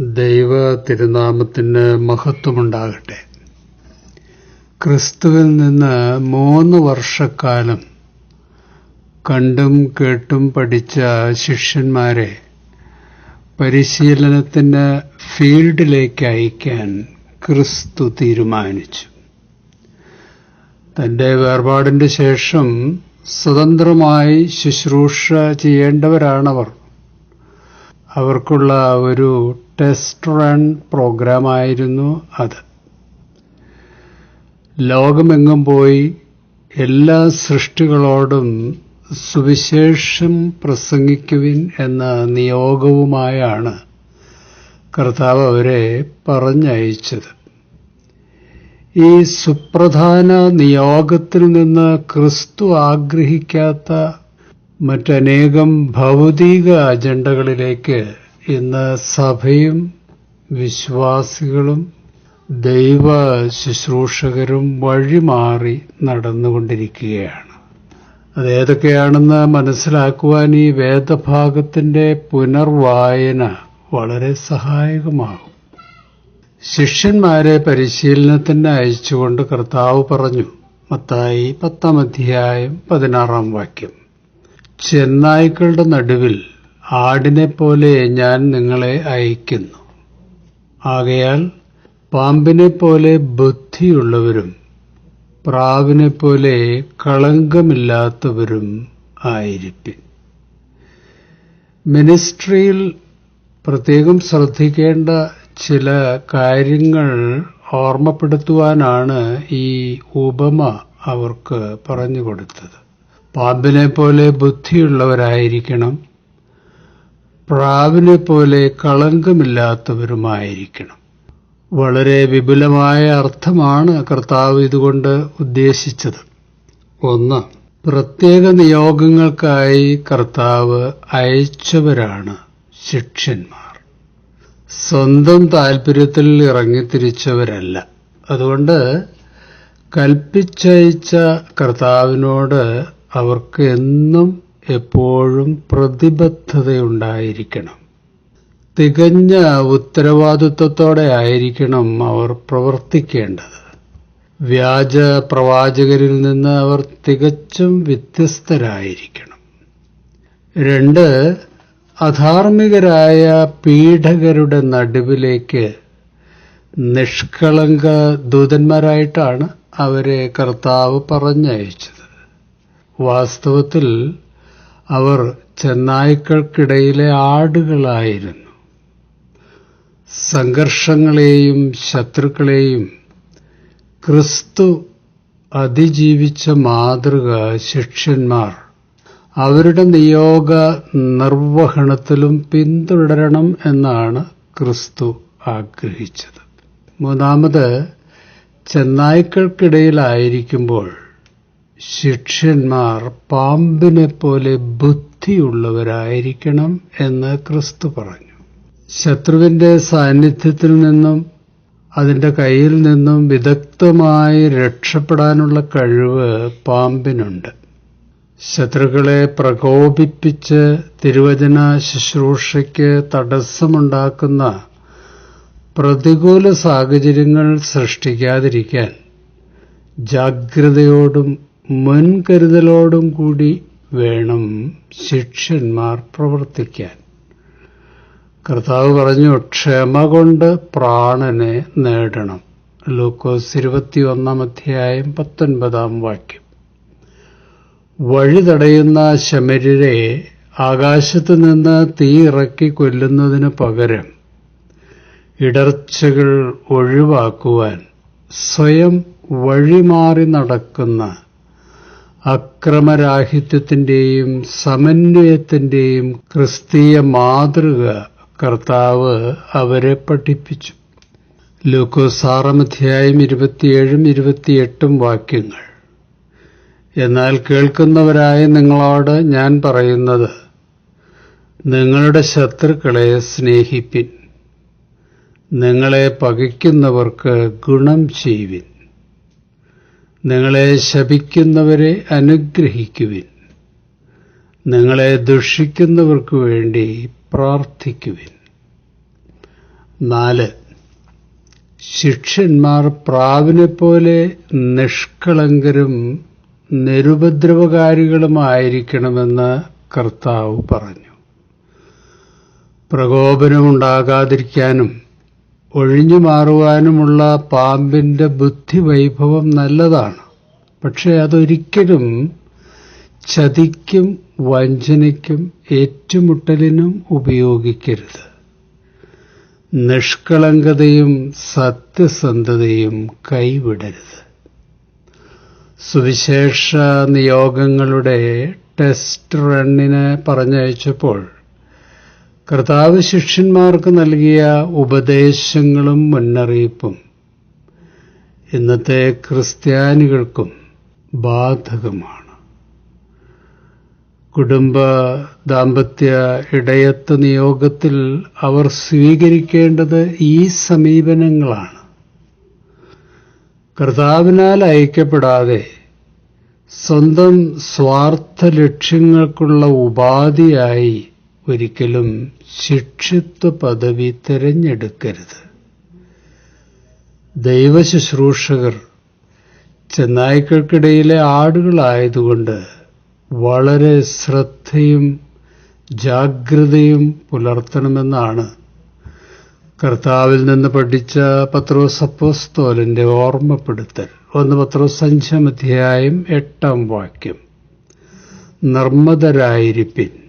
ദൈവ തിരുനാമത്തിന് മഹത്വമുണ്ടാകട്ടെ. ക്രിസ്തുവിൽ നിന്ന് മൂന്ന് വർഷക്കാലം കണ്ടും കേട്ടും പഠിച്ച ശിഷ്യന്മാരെ പരിശീലനത്തിന് ഫീൽഡിലേക്ക് അയക്കാൻ ക്രിസ്തു തീരുമാനിച്ചു. തന്റെ വേർപാടിന്റെ ശേഷം സ്വതന്ത്രമായി ശുശ്രൂഷ ചെയ്യേണ്ടവരാണവർ. അവർക്കുള്ള ഒരു ടെസ്റ്റ് റൺ പ്രോഗ്രാമായിരുന്നു അത്. ലോകമെങ്ങും പോയി എല്ലാ സൃഷ്ടികളോടും സുവിശേഷം പ്രസംഗിക്കുവിൻ എന്ന നിയോഗവുമായാണ് കർത്താവ് അവരെ പറഞ്ഞയച്ചത്. ഈ സുപ്രധാന നിയോഗത്തിൽ നിന്ന് ക്രിസ്തു ആഗ്രഹിക്കാത്ത മറ്റനേകം ഭൗതിക അജണ്ടകളിലേക്ക് ഇന്ന് സഭയും വിശ്വാസികളും ദൈവ ശുശ്രൂഷകരും വഴിമാറി നടന്നുകൊണ്ടിരിക്കുകയാണ്. അതേതൊക്കെയാണെന്ന് മനസ്സിലാക്കുവാൻ ഈ വേദഭാഗത്തിന്റെ പുനർവായന വളരെ സഹായകമാകും. ശിഷ്യന്മാരെ പരിശീലനത്തിന് അയച്ചുകൊണ്ട് കർത്താവ് പറഞ്ഞു മത്തായി പത്താം അധ്യായം പതിനാറാം വാക്യം. ചെന്നായ്ക്കളുടെ നടുവിൽ ആടിനെ പോലെ ഞാൻ നിങ്ങളെ അയക്കുന്നു. ആകയാൽ പാമ്പിനെ പോലെ ബുദ്ധിയുള്ളവരും പ്രാവിനെ പോലെ കളങ്കമില്ലാത്തവരും ആയിരിക്കും മിനിസ്ട്രിയിൽ പ്രത്യേകം ശ്രദ്ധിക്കേണ്ട ചില കാര്യങ്ങൾ ഓർമ്മപ്പെടുത്തുവാനാണ് ഈ ഉപമ അവർക്ക് പറഞ്ഞു കൊടുത്തത്. പാമ്പിനെ പോലെ ബുദ്ധിയുള്ളവരായിരിക്കണം. പ്രാവിനെ പോലെ കളങ്കമില്ലാത്തവരുമായിരിക്കണം. വളരെ വിപുലമായ അർത്ഥമാണ് കർത്താവ് ഇതുകൊണ്ട് ഉദ്ദേശിച്ചത്. ഒന്ന് പ്രത്യേക നിയോഗങ്ങൾക്കായി കർത്താവ് അയച്ചവരാണ് ശിക്ഷന്മാർ സ്വന്തം താൽപ്പര്യത്തിൽ ഇറങ്ങിത്തിരിച്ചവരല്ല. അതുകൊണ്ട് കൽപ്പിച്ചയച്ച കർത്താവിനോട് അവർക്ക് എന്നും എപ്പോഴും പ്രതിബദ്ധതയുണ്ടായിരിക്കണം. തികഞ്ഞ ഉത്തരവാദിത്വത്തോടെ ആയിരിക്കണം അവർ പ്രവർത്തിക്കേണ്ടത്. വ്യാജ പ്രവാചകരിൽ നിന്ന് അവർ തികച്ചും വ്യത്യസ്തരായിരിക്കണം. രണ്ട് അധാർമികരായ പീഡകരുടെ നടുവിലേക്ക് നിഷ്കളങ്ക ദൂതന്മാരായിട്ടാണ് അവരെ കർത്താവ് പറഞ്ഞയച്ചത്. വാസ്തവത്തിൽ അവർ ചെന്നായ്ക്കൾക്കിടയിലെ ആടുകളായിരുന്നു. സംഘർഷങ്ങളെയും ശത്രുക്കളെയും ക്രിസ്തു അതിജീവിച്ച മാതൃക ശിഷ്യന്മാർ അവരുടെ നിയോഗ നിർവഹണത്തിലും പിന്തുടരണം എന്നാണ് ക്രിസ്തു ആഗ്രഹിച്ചത്. മൂന്നാമത് ചെന്നായ്ക്കൾക്കിടയിലായിരിക്കുമ്പോൾ ശിഷ്യന്മാർ പാമ്പിനെ പോലെ ബുദ്ധിയുള്ളവരായിരിക്കണം എന്ന് ക്രിസ്തു പറഞ്ഞു. ശത്രുവിന്റെ സാന്നിധ്യത്തിൽ നിന്നും അതിന്റെ കയ്യിൽ നിന്നും വിദഗ്ധമായി രക്ഷപ്പെടാനുള്ള കഴിവ് പാമ്പിനുണ്ട്. ശത്രുക്കളെ പ്രകോപിപ്പിച്ച് തിരുവചന ശുശ്രൂഷയ്ക്ക് തടസ്സമുണ്ടാക്കുന്ന പ്രതികൂല സാഹചര്യങ്ങൾ സൃഷ്ടിക്കാതിരിക്കാൻ ജാഗ്രതയോടും മുൻകരുതലോടും കൂടി വേണം ശിഷ്യന്മാർ പ്രവർത്തിക്കാൻ. കർത്താവ് പറഞ്ഞു ക്ഷമ കൊണ്ട് പ്രാണനെ നേടണം. ലൂക്കോസ് ഇരുപത്തിയൊന്നാം അധ്യായം പത്തൊൻപതാം വാക്യം. വഴി തടയുന്ന ശമര്യരെ ആകാശത്തു നിന്ന് തീ ഇറക്കി കൊല്ലുന്നതിന് പകരം ഇടർച്ചകൾ ഒഴിവാക്കുവാൻ സ്വയം വഴിമാറി നടക്കുന്ന അക്രമരാഹിത്യത്തിന്റെയും സമന്വയത്തിന്റെയും ക്രിസ്തീയ മാതൃക കർത്താവ് അവരെ പഠിപ്പിച്ചു. ലൂക്കോസ് ആറാം അധ്യായം ഇരുപത്തിയേഴും ഇരുപത്തിയെട്ടും വാക്യങ്ങൾ. എന്നാൽ കേൾക്കുന്നവരായ നിങ്ങളോട് ഞാൻ പറയുന്നത് നിങ്ങളുടെ ശത്രുക്കളെ സ്നേഹിപ്പിൻ. നിങ്ങളെ പകയ്ക്കുന്നവർക്ക് ഗുണം ചെയ്യുവിൻ. നിങ്ങളെ ശപിക്കുന്നവരെ അനുഗ്രഹിക്കുവിൻ. നിങ്ങളെ ദുഷിക്കുന്നവർക്ക് വേണ്ടി പ്രാർത്ഥിക്കുവിൻ. നാല് ശിക്ഷന്മാർ പ്രാവിനെപ്പോലെ നിഷ്കളങ്കരും നിരുപദ്രവകാരികളുമായിരിക്കണമെന്ന് കർത്താവ് പറഞ്ഞു. പ്രകോപനമുണ്ടാകാതിരിക്കാനും ഒഴിഞ്ഞു മാറുവാനുമുള്ള പാമ്പിന്റെ ബുദ്ധിവൈഭവം നല്ലതാണ്. പക്ഷേ അതൊരിക്കലും ചതിക്കും വഞ്ചനയ്ക്കും ഏറ്റുമുട്ടലിനും ഉപയോഗിക്കരുത്. നിഷ്കളങ്കതയും സത്യസന്ധതയും കൈവിടരുത്. സുവിശേഷ നിയോഗങ്ങളുടെ ടെസ്റ്റ് റണ്ണിനെ പറഞ്ഞയച്ചപ്പോൾ കർത്താവ് ശിഷ്യന്മാർക്ക് നൽകിയ ഉപദേശങ്ങളും മുന്നറിയിപ്പും ഇന്നത്തെ ക്രിസ്ത്യാനികൾക്കും ബാധകമാണ്. കുടുംബ ദാമ്പത്യ ഇടയത്ത് നിയോഗത്തിൽ അവർ സ്വീകരിക്കേണ്ടത് ഈ സമീപനങ്ങളാണ്. കർത്താവിനാൽ അയക്കപ്പെടാതെ സ്വന്തം സ്വാർത്ഥ ലക്ഷ്യങ്ങൾക്കുള്ള ഉപാധിയായി ഒരിക്കലും ശിക്ഷിത്വ പദവി തിരഞ്ഞെടുക്കരുത് ദൈവശുശ്രൂഷകർ ചെന്നായ്ക്കൾക്കിടയിലെ ആടുകളായതുകൊണ്ട് വളരെ ശ്രദ്ധയും ജാഗ്രതയും പുലർത്തണമെന്നാണ് കർത്താവിൽ നിന്ന് പഠിച്ച പത്രോസ് അപ്പോസ്തോലന്റെ ഓർമ്മപ്പെടുത്തൽ. ഒന്ന് പത്രോസ് എട്ടാം വാക്യം. നർമ്മദരായിരിപ്പിൻ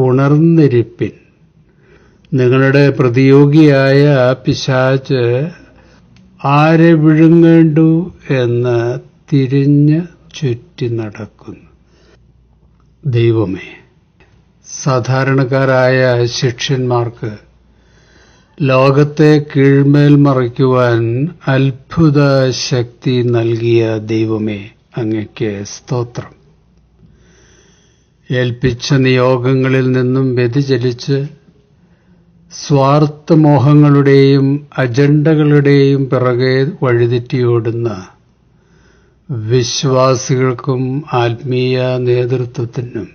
ഉണർന്നിരിപ്പിൻ. നിങ്ങളുടെ പ്രതിയോഗിയായ പിശാച്ച് ആരെ വിഴുങ്ങേണ്ടു എന്ന് തിരിഞ്ഞ് ചുറ്റി നടക്കുന്നു. ദൈവമേ സാധാരണക്കാരായ ശിഷ്യന്മാർക്ക് ലോകത്തെ കീഴ്മേൽ മറിക്കുവാൻ അത്ഭുത ശക്തി നൽകിയ ദൈവമേ അങ്ങയ്ക്ക് സ്തോത്രം. ഏൽപ്പിച്ച നിയോഗങ്ങളിൽ നിന്നും വ്യതിചലിച്ച് സ്വാർത്ഥമോഹങ്ങളുടെയും അജണ്ടകളുടെയും പിറകെ വഴിതെറ്റിയോടുന്ന വിശ്വാസികൾക്കും ആത്മീയ നേതൃത്വത്തിനും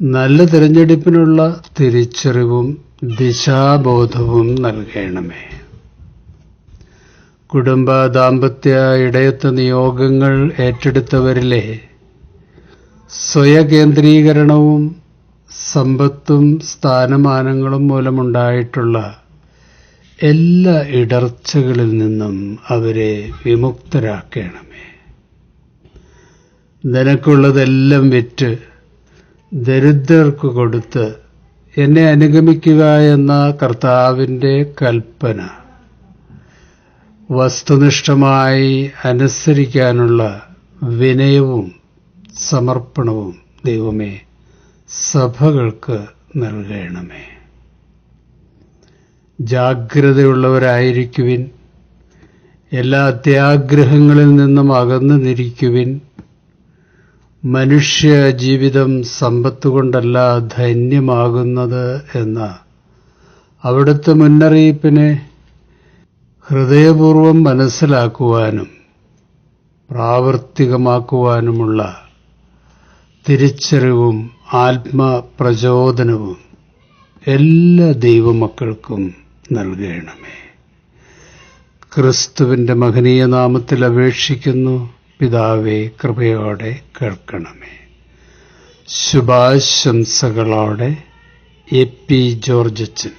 നല്ല തിരഞ്ഞെടുപ്പിനുള്ള തിരിച്ചറിവും ദിശാബോധവും നൽകണമേ. കുടുംബ ദാമ്പത്യ ഇടയത്ത നിയോഗങ്ങൾ ഏറ്റെടുത്തവരിലെ സ്വയകേന്ദ്രീകരണവും സമ്പത്തും സ്ഥാനമാനങ്ങളും മൂലമുണ്ടായിട്ടുള്ള എല്ലാ ഇടർച്ചകളിൽ നിന്നും അവരെ വിമുക്തരാക്കണമേ. നിനക്കുള്ളതെല്ലാം വിറ്റ് ദരിദ്രർക്ക് കൊടുത്ത് എന്നെ അനുഗമിക്കുക എന്ന കർത്താവിന്റെ കൽപ്പന. വസ്തുനിഷ്ഠമായി അനുസരിക്കാനുള്ള വിനയവും സമർപ്പണവും ദൈവമേ സഭകൾക്ക് നൽകണമേ. ജാഗ്രതയുള്ളവരായിരിക്കുവിൻ. എല്ലാ അത്യാഗ്രഹങ്ങളിൽ നിന്നും അകന്നു നിരിക്കുവിൻ. മനുഷ്യ ജീവിതം സമ്പത്തുകൊണ്ടല്ല ധന്യമാകുന്നത് എന്ന അവിടുത്തെ മുന്നറിയിപ്പിനെ ഹൃദയപൂർവം മനസ്സിലാക്കുവാനും പ്രാവർത്തികമാക്കുവാനുമുള്ള തിരിച്ചറിവും ആത്മപ്രചോദനവും എല്ലാ ദൈവമക്കൾക്കും നൽകണമേ. ക്രിസ്തുവിന്റെ മഹനീയ നാമത്തിൽ അപേക്ഷിക്കുന്നു. പിതാവെ കൃപയോടെ കേൾക്കണമേ. ശുഭാശംസകളോടെ എ പി ജോർജച്ചൻ.